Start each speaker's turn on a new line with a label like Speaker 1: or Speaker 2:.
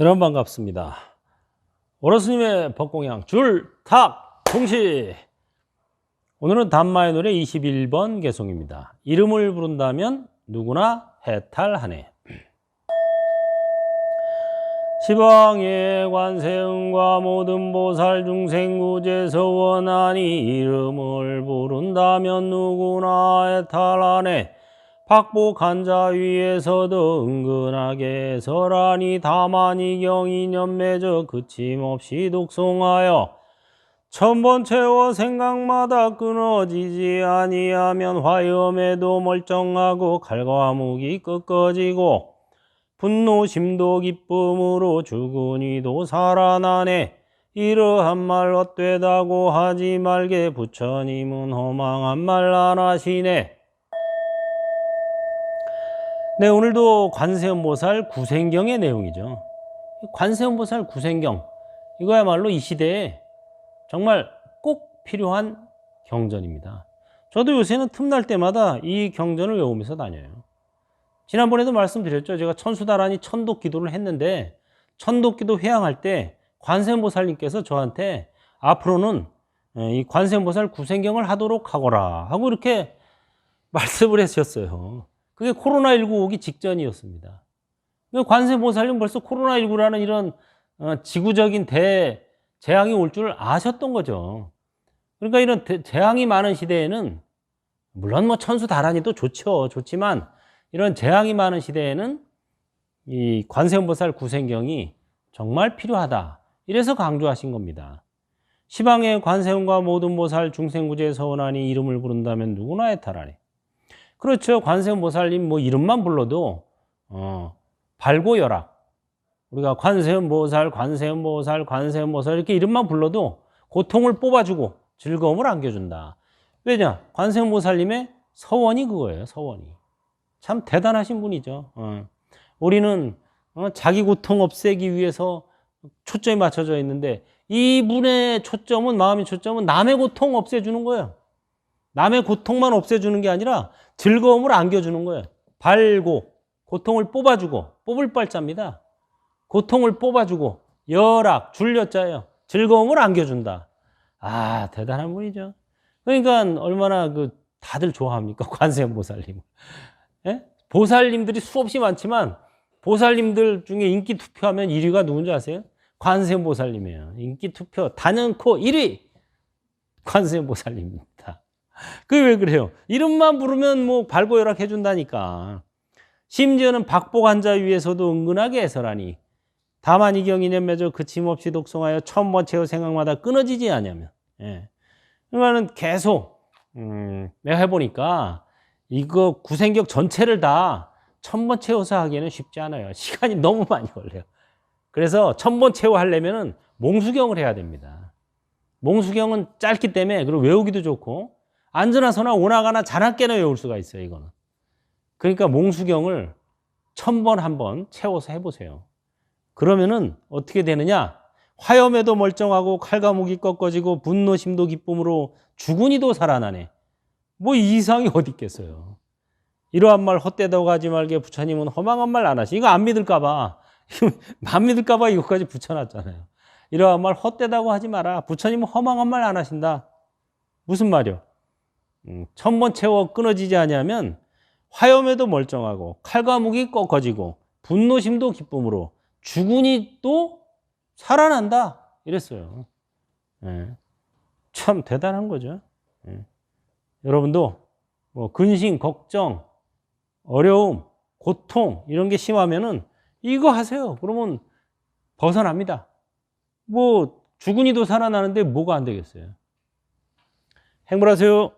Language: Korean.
Speaker 1: 여러분 반갑습니다. 오로스님의 법공양 줄탁 동시 오늘은 단마의 노래 21번 개송입니다. 이름을 부른다면 누구나 해탈하네. 시방의 관세음과 모든 보살 중생구제서 원하니 이름을 부른다면 누구나 해탈하네. 박복한 자 위에서도 은근하게 설하니 다만 이경이년 맺어 그침없이 독송하여 천번 채워 생각마다 끊어지지 아니하면 화염에도 멀쩡하고 칼과 무기 꺾어지고 분노심도 기쁨으로 죽으니도 살아나네. 이러한 말 헛되다고 하지 말게 부처님은 허망한 말 안 하시네 네, 오늘도 관세음보살 구생경의 내용이죠. 관세음보살 구생경. 이거야말로 이 시대에 정말 꼭 필요한 경전입니다. 저도 요새는 틈날 때마다 이 경전을 외우면서 다녀요. 지난번에도 말씀드렸죠. 제가 천수다라니 천독 기도를 했는데 천독 기도 회양할 때 관세음보살님께서 저한테 앞으로는 이 관세음보살 구생경을 하도록 하거라 하고 이렇게 말씀을 하셨어요. 그게 코로나19 오기 직전이었습니다. 관세 보살님 벌써 코로나19라는 이런 어, 지구적인 대 재앙이 올 줄 아셨던 거죠. 그러니까 이런 대, 재앙이 많은 시대에는 물론 뭐 천수 다란이도 좋죠. 좋지만 이런 재앙이 많은 시대에는 이 관세음보살 구생경이 정말 필요하다. 이래서 강조하신 겁니다. 시방의 관세음과 모든 보살 중생구제 서원하니 이름을 부른다면 누구나 해탈하네. 그렇죠. 관세음보살님 뭐 이름만 불러도 어, 발고열악. 우리가 관세음보살, 관세음보살, 관세음보살 이렇게 이름만 불러도 고통을 뽑아주고 즐거움을 안겨준다. 왜냐? 관세음보살님의 서원이 그거예요. 서원이. 참 대단하신 분이죠. 어. 우리는 어, 자기 고통 없애기 위해서 초점이 맞춰져 있는데 이분의 초점은 마음의 초점은 남의 고통 없애주는 거예요. 남의 고통만 없애주는 게 아니라 즐거움을 안겨주는 거예요. 발고, 고통을 뽑아주고, 뽑을 발자입니다. 고통을 뽑아주고, 열악, 줄여자예요. 즐거움을 안겨준다. 아, 대단한 분이죠. 그러니까 얼마나 그 다들 좋아합니까? 관세음 보살님. 예? 보살님들이 수없이 많지만 보살님들 중에 인기 투표하면 1위가 누군지 아세요? 관세음 보살님이에요. 인기 투표 단연코 1위 관세음 보살님입니다. 그게 왜 그래요? 이름만 부르면 뭐 발고혈압 해준다니까. 심지어는 박복한 자 위에서도 은근하게 해설하니 다만 이경이년 맺어 그침없이 독송하여 천번 채워 생각마다 끊어지지 않냐면. 예. 그러니까는 계속 음, 내가 해보니까 이거 구생격 전체를 다 천번 채워서 하기에는 쉽지 않아요. 시간이 너무 많이 걸려요. 그래서 천번 채워 하려면은 몽수경을 해야 됩니다. 몽수경은 짧기 때문에 그리고 외우기도 좋고 앉으나서나 오나가나 자나깨나 외울 수가 있어요, 이거는. 그러니까 몽수경을 천 번 한 번 채워서 해보세요. 그러면은 어떻게 되느냐? 화염에도 멀쩡하고 칼과 목이 꺾어지고 분노심도 기쁨으로 죽은 이도 살아나네. 뭐 이상이 어디 있겠어요. 이러한 말 헛되다고 하지 말게 부처님은 허망한 말 안 하시. 이거 안 믿을까봐. 안 믿을까봐 이거까지 붙여놨잖아요. 이러한 말 헛되다고 하지 마라. 부처님은 허망한 말 안 하신다. 무슨 말이요? 음, 천번 채워 끊어지지 아니하면 화염에도 멀쩡하고 칼과 목이 꺾어지고 분노심도 기쁨으로 죽으니 또 살아난다 이랬어요. 예. 참 대단한 거죠. 예. 여러분도 뭐 근심, 걱정, 어려움, 고통 이런 게 심하면은 이거 하세요. 그러면 벗어납니다. 뭐 죽은이도 살아나는데 뭐가 안 되겠어요. 행복하세요.